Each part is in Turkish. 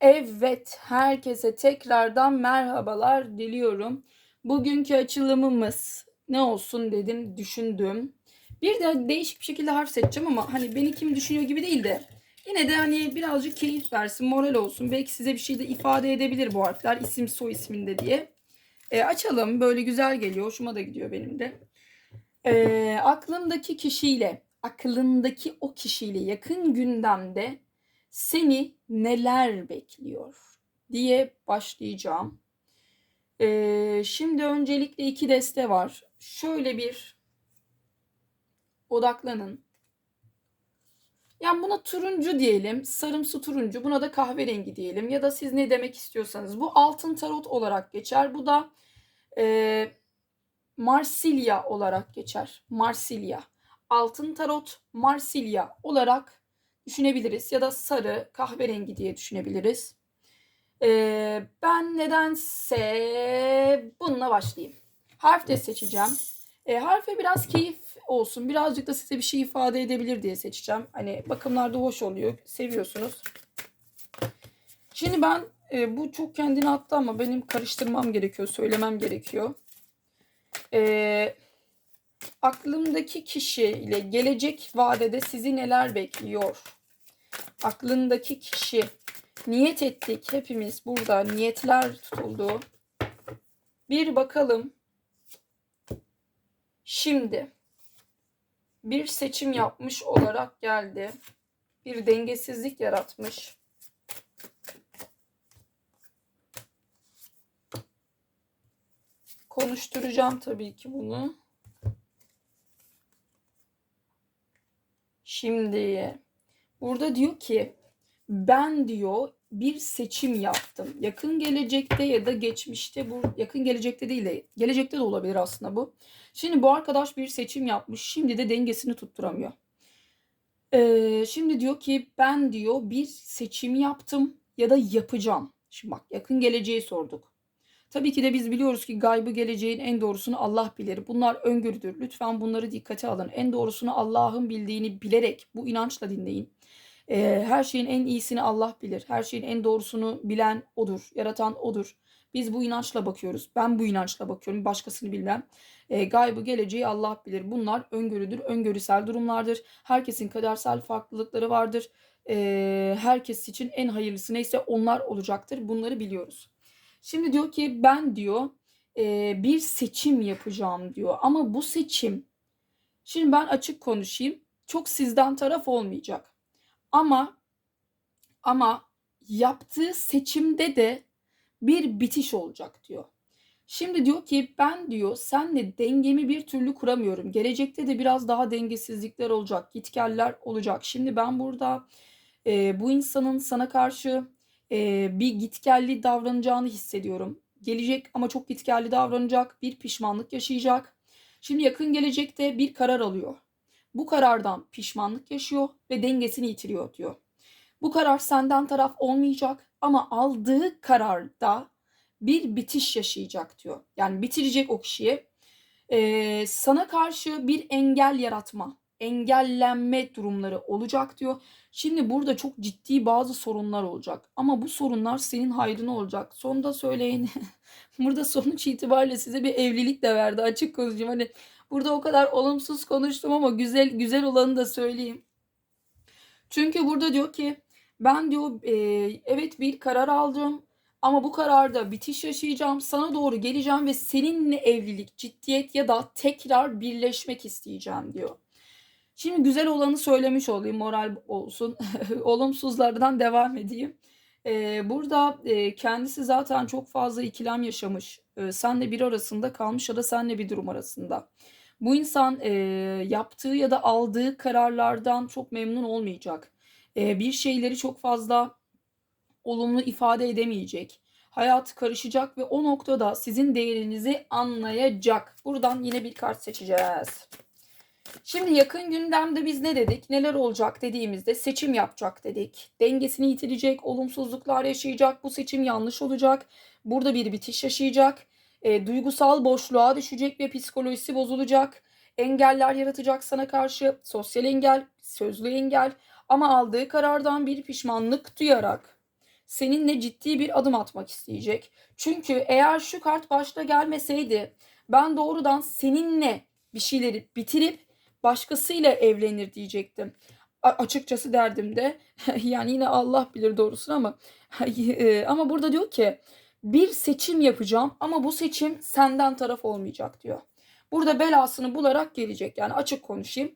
Evet, herkese tekrardan merhabalar diliyorum. Bugünkü açılımımız ne olsun dedim, düşündüm. Bir de değişik bir şekilde harf seçeceğim ama hani beni kim düşünüyor gibi değil de yine de hani birazcık keyif versin, moral olsun. Belki size bir şey de ifade edebilir bu harfler isim soy isminde diye. E, açalım, böyle güzel geliyor, hoşuma da gidiyor benim de. E, aklımdaki kişiyle, aklındaki o kişiyle yakın gündemde seni neler bekliyor diye başlayacağım. Ee, şimdi öncelikle iki deste var. Şöyle bir odaklanın. Yani buna turuncu diyelim, sarımsı turuncu, buna da kahverengi diyelim ya da siz ne demek istiyorsanız. Bu altın tarot olarak geçer. Bu da e, Marsilya olarak geçer. Marsilya. Altın tarot Marsilya olarak düşünebiliriz ya da sarı kahverengi diye düşünebiliriz. Ee, ben nedense bununla başlayayım. Harf de seçeceğim. Ee, harfe biraz keyif olsun. Birazcık da size bir şey ifade edebilir diye seçeceğim. Hani bakımlarda hoş oluyor. Seviyorsunuz. Şimdi ben e, bu çok kendini attı ama benim karıştırmam gerekiyor. Söylemem gerekiyor. Eee aklımdaki kişiyle gelecek vadede sizi neler bekliyor? Aklındaki kişi niyet ettik hepimiz burada niyetler tutuldu. Bir bakalım. Şimdi bir seçim yapmış olarak geldi. Bir dengesizlik yaratmış. Konuşturacağım tabii ki bunu. Şimdi burada diyor ki ben diyor bir seçim yaptım. Yakın gelecekte ya da geçmişte bu yakın gelecekte değil de gelecekte de olabilir aslında bu. Şimdi bu arkadaş bir seçim yapmış. Şimdi de dengesini tutturamıyor. Ee, şimdi diyor ki ben diyor bir seçim yaptım ya da yapacağım. Şimdi bak yakın geleceği sorduk. Tabii ki de biz biliyoruz ki gaybı geleceğin en doğrusunu Allah bilir. Bunlar öngörüdür. Lütfen bunları dikkate alın. En doğrusunu Allah'ın bildiğini bilerek bu inançla dinleyin. Ee, her şeyin en iyisini Allah bilir. Her şeyin en doğrusunu bilen odur. Yaratan odur. Biz bu inançla bakıyoruz. Ben bu inançla bakıyorum. Başkasını bilmem. E, gaybı geleceği Allah bilir. Bunlar öngörüdür. Öngörüsel durumlardır. Herkesin kadersel farklılıkları vardır. E, herkes için en hayırlısı neyse onlar olacaktır. Bunları biliyoruz. Şimdi diyor ki ben diyor e, bir seçim yapacağım diyor. Ama bu seçim şimdi ben açık konuşayım. Çok sizden taraf olmayacak. Ama ama yaptığı seçimde de bir bitiş olacak diyor. Şimdi diyor ki ben diyor senle dengemi bir türlü kuramıyorum. Gelecekte de biraz daha dengesizlikler olacak, gitgeller olacak. Şimdi ben burada e, bu insanın sana karşı e, bir gitgelli davranacağını hissediyorum. Gelecek ama çok gitgelli davranacak, bir pişmanlık yaşayacak. Şimdi yakın gelecekte bir karar alıyor. Bu karardan pişmanlık yaşıyor ve dengesini yitiriyor diyor. Bu karar senden taraf olmayacak ama aldığı kararda bir bitiş yaşayacak diyor. Yani bitirecek o kişiye. Ee, sana karşı bir engel yaratma, engellenme durumları olacak diyor. Şimdi burada çok ciddi bazı sorunlar olacak. Ama bu sorunlar senin hayrına olacak. Sonunda söyleyin. burada sonuç itibariyle size bir evlilik de verdi. Açık konuşayım. Hani burada o kadar olumsuz konuştum ama güzel güzel olanı da söyleyeyim. Çünkü burada diyor ki ben diyor e, evet bir karar aldım ama bu kararda bitiş yaşayacağım. Sana doğru geleceğim ve seninle evlilik, ciddiyet ya da tekrar birleşmek isteyeceğim diyor. Şimdi güzel olanı söylemiş olayım moral olsun. Olumsuzlardan devam edeyim. Ee, burada e, kendisi zaten çok fazla ikilem yaşamış. Ee, senle bir arasında kalmış ya da senle bir durum arasında. Bu insan e, yaptığı ya da aldığı kararlardan çok memnun olmayacak. E, bir şeyleri çok fazla olumlu ifade edemeyecek. Hayat karışacak ve o noktada sizin değerinizi anlayacak. Buradan yine bir kart seçeceğiz. Şimdi yakın gündemde biz ne dedik? Neler olacak dediğimizde seçim yapacak dedik. Dengesini yitirecek, olumsuzluklar yaşayacak. Bu seçim yanlış olacak. Burada bir bitiş yaşayacak. E, duygusal boşluğa düşecek ve psikolojisi bozulacak. Engeller yaratacak sana karşı. Sosyal engel, sözlü engel. Ama aldığı karardan bir pişmanlık duyarak seninle ciddi bir adım atmak isteyecek. Çünkü eğer şu kart başta gelmeseydi ben doğrudan seninle bir şeyleri bitirip başkasıyla evlenir diyecektim. A- açıkçası derdim de yani yine Allah bilir doğrusunu ama e, ama burada diyor ki bir seçim yapacağım ama bu seçim senden taraf olmayacak diyor. Burada belasını bularak gelecek. Yani açık konuşayım.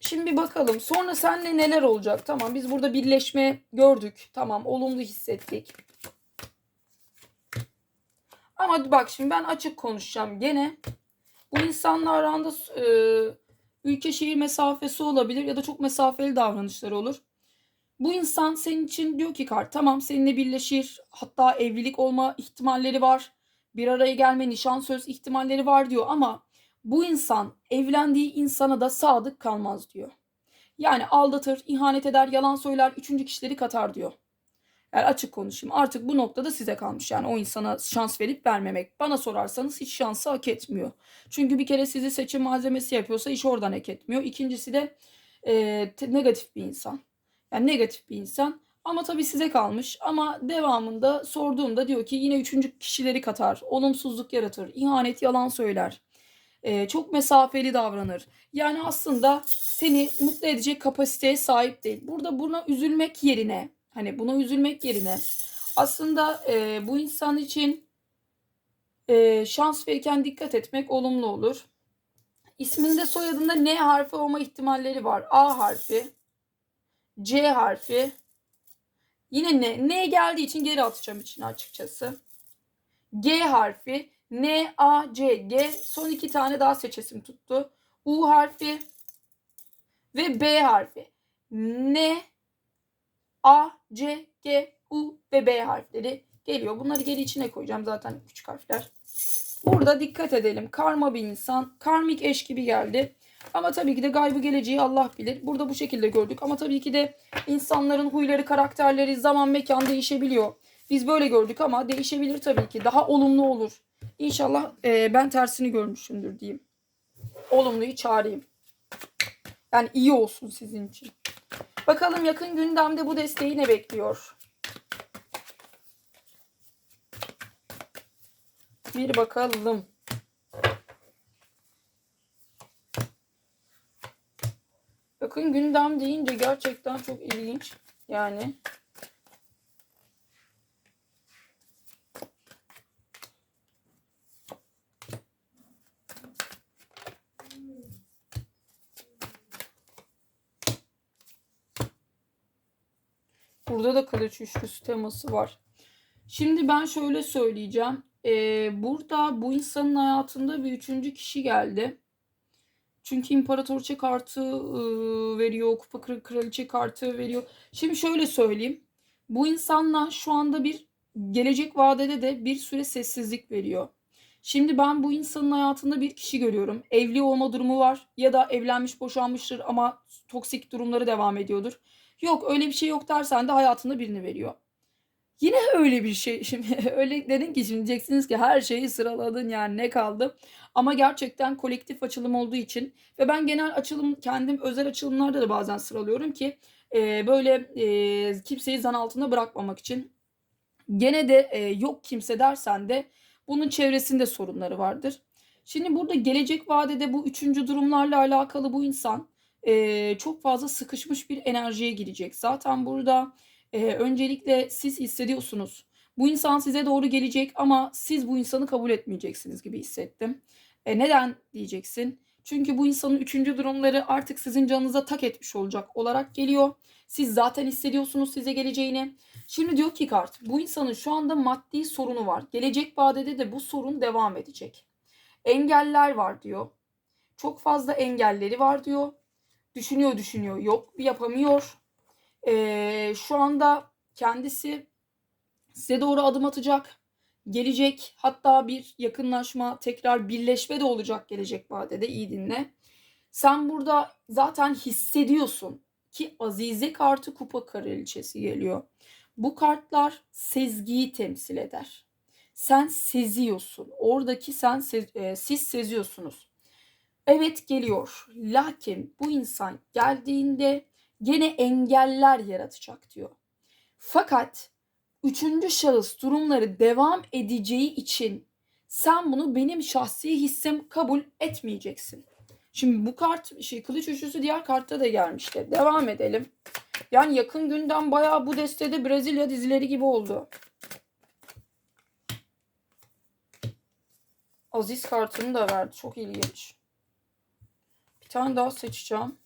Şimdi bir bakalım. Sonra seninle neler olacak? Tamam biz burada birleşme gördük. Tamam olumlu hissettik. Ama bak şimdi ben açık konuşacağım gene. Bu insanla aranda e, ülke şehir mesafesi olabilir ya da çok mesafeli davranışları olur. Bu insan senin için diyor ki kart tamam seninle birleşir. Hatta evlilik olma ihtimalleri var. Bir araya gelme nişan söz ihtimalleri var diyor ama bu insan evlendiği insana da sadık kalmaz diyor. Yani aldatır, ihanet eder, yalan söyler, üçüncü kişileri katar diyor. Yani açık konuşayım. Artık bu noktada size kalmış. Yani o insana şans verip vermemek. Bana sorarsanız hiç şansı hak etmiyor. Çünkü bir kere sizi seçim malzemesi yapıyorsa iş oradan hak etmiyor. İkincisi de e, negatif bir insan. Yani negatif bir insan. Ama tabii size kalmış. Ama devamında sorduğumda diyor ki yine üçüncü kişileri katar. Olumsuzluk yaratır. ihanet, yalan söyler. Ee, çok mesafeli davranır. Yani aslında seni mutlu edecek kapasiteye sahip değil. Burada buna üzülmek yerine hani buna üzülmek yerine aslında e, bu insan için e, şans verirken dikkat etmek olumlu olur. İsminde soyadında N harfi olma ihtimalleri var. A harfi, C harfi, yine N. N geldiği için geri atacağım içine açıkçası. G harfi, N, A, C, G. Son iki tane daha seçesim tuttu. U harfi ve B harfi. N, A, C, G, U ve B harfleri geliyor. Bunları geri içine koyacağım zaten küçük harfler. Burada dikkat edelim. Karma bir insan. Karmik eş gibi geldi. Ama tabii ki de gaybı geleceği Allah bilir. Burada bu şekilde gördük. Ama tabii ki de insanların huyları, karakterleri, zaman, mekan değişebiliyor. Biz böyle gördük ama değişebilir tabii ki. Daha olumlu olur. İnşallah e, ben tersini görmüşümdür diyeyim. Olumluyu çağırayım. Yani iyi olsun sizin için. Bakalım yakın gündemde bu desteği ne bekliyor? Bir bakalım. Yakın gündem deyince gerçekten çok ilginç. Yani Burada da kılıç üçlüsü teması var. Şimdi ben şöyle söyleyeceğim. Ee, burada bu insanın hayatında bir üçüncü kişi geldi. Çünkü imparatorça kartı ıı, veriyor, kupa kral- kraliçe kartı veriyor. Şimdi şöyle söyleyeyim. Bu insanla şu anda bir gelecek vadede de bir süre sessizlik veriyor. Şimdi ben bu insanın hayatında bir kişi görüyorum. Evli olma durumu var ya da evlenmiş boşanmıştır ama toksik durumları devam ediyordur. Yok öyle bir şey yok dersen de hayatında birini veriyor. Yine öyle bir şey. Şimdi öyle dedin ki şimdi diyeceksiniz ki her şeyi sıraladın yani ne kaldı. Ama gerçekten kolektif açılım olduğu için ve ben genel açılım kendim özel açılımlarda da bazen sıralıyorum ki e, böyle e, kimseyi zan altında bırakmamak için. Gene de e, yok kimse dersen de bunun çevresinde sorunları vardır. Şimdi burada gelecek vadede bu üçüncü durumlarla alakalı bu insan e, çok fazla sıkışmış bir enerjiye girecek. Zaten burada e, öncelikle siz hissediyorsunuz. Bu insan size doğru gelecek ama siz bu insanı kabul etmeyeceksiniz gibi hissettim. E, neden diyeceksin? Çünkü bu insanın üçüncü durumları artık sizin canınıza tak etmiş olacak olarak geliyor. Siz zaten hissediyorsunuz size geleceğini. Şimdi diyor ki kart bu insanın şu anda maddi sorunu var. Gelecek vadede de bu sorun devam edecek. Engeller var diyor. Çok fazla engelleri var diyor. Düşünüyor düşünüyor yok yapamıyor. Ee, şu anda kendisi size doğru adım atacak. Gelecek hatta bir yakınlaşma tekrar birleşme de olacak gelecek vadede iyi dinle. Sen burada zaten hissediyorsun ki Azize kartı kupa kraliçesi geliyor. Bu kartlar sezgiyi temsil eder. Sen seziyorsun. Oradaki sen e, siz seziyorsunuz. Evet geliyor. Lakin bu insan geldiğinde gene engeller yaratacak diyor. Fakat üçüncü şahıs durumları devam edeceği için sen bunu benim şahsi hissim kabul etmeyeceksin. Şimdi bu kart şey kılıç üçlüsü diğer kartta da gelmişti. Devam edelim. Yani yakın gündem bayağı bu destede Brezilya dizileri gibi oldu. Aziz kartını da verdi. Çok ilginç. Tane daha seçeceğim.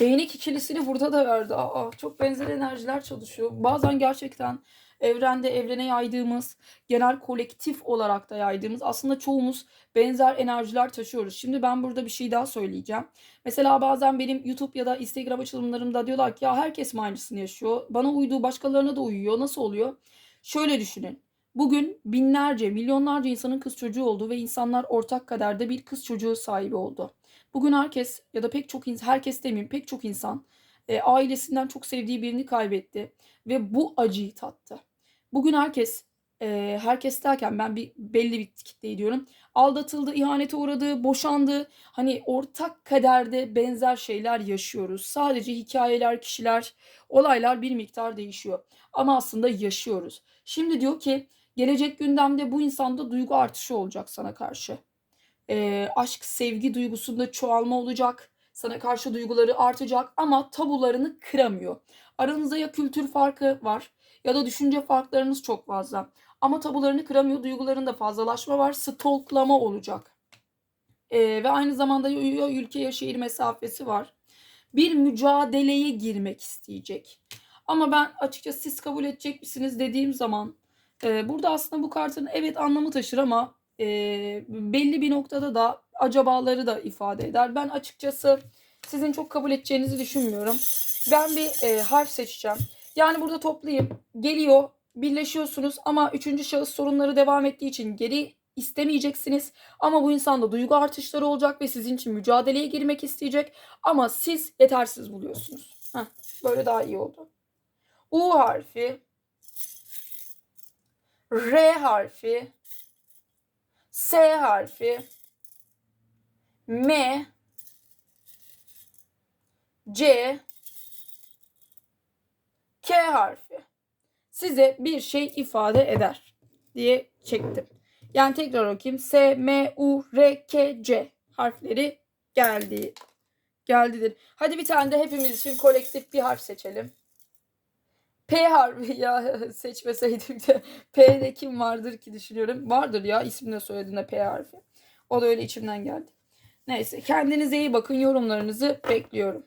Değnek ikilisini burada da verdi. Aa, çok benzer enerjiler çalışıyor. Bazen gerçekten evrende evrene yaydığımız, genel kolektif olarak da yaydığımız aslında çoğumuz benzer enerjiler taşıyoruz. Şimdi ben burada bir şey daha söyleyeceğim. Mesela bazen benim YouTube ya da Instagram açılımlarımda diyorlar ki ya herkes mi aynısını yaşıyor? Bana uyduğu başkalarına da uyuyor. Nasıl oluyor? Şöyle düşünün. Bugün binlerce, milyonlarca insanın kız çocuğu oldu ve insanlar ortak kaderde bir kız çocuğu sahibi oldu. Bugün herkes ya da pek çok insan, herkes demeyeyim pek çok insan e, ailesinden çok sevdiği birini kaybetti ve bu acıyı tattı. Bugün herkes, e, herkes derken ben bir belli bir kitleyi diyorum. Aldatıldı, ihanete uğradı, boşandı. Hani ortak kaderde benzer şeyler yaşıyoruz. Sadece hikayeler, kişiler, olaylar bir miktar değişiyor. Ama aslında yaşıyoruz. Şimdi diyor ki gelecek gündemde bu insanda duygu artışı olacak sana karşı e, aşk, sevgi duygusunda çoğalma olacak. Sana karşı duyguları artacak ama tabularını kıramıyor. Aranızda ya kültür farkı var ya da düşünce farklarınız çok fazla. Ama tabularını kıramıyor, duygularında fazlalaşma var, stalklama olacak. E, ve aynı zamanda ya ülke ya şehir mesafesi var. Bir mücadeleye girmek isteyecek. Ama ben açıkçası siz kabul edecek misiniz dediğim zaman e, burada aslında bu kartın evet anlamı taşır ama e, belli bir noktada da acabaları da ifade eder. Ben açıkçası sizin çok kabul edeceğinizi düşünmüyorum. Ben bir e, harf seçeceğim. Yani burada toplayayım. Geliyor, birleşiyorsunuz ama üçüncü şahıs sorunları devam ettiği için geri istemeyeceksiniz. Ama bu insanda duygu artışları olacak ve sizin için mücadeleye girmek isteyecek. Ama siz yetersiz buluyorsunuz. Heh, böyle daha iyi oldu. U harfi, R harfi, S harfi, M, C, K harfi size bir şey ifade eder diye çektim. Yani tekrar okuyayım. S, M, U, R, K, C harfleri geldi. Geldidir. Hadi bir tane de hepimiz için kolektif bir harf seçelim. P harfi ya seçmeseydim de P'de kim vardır ki düşünüyorum. Vardır ya ismini söylediğinde P harfi. O da öyle içimden geldi. Neyse kendinize iyi bakın yorumlarınızı bekliyorum.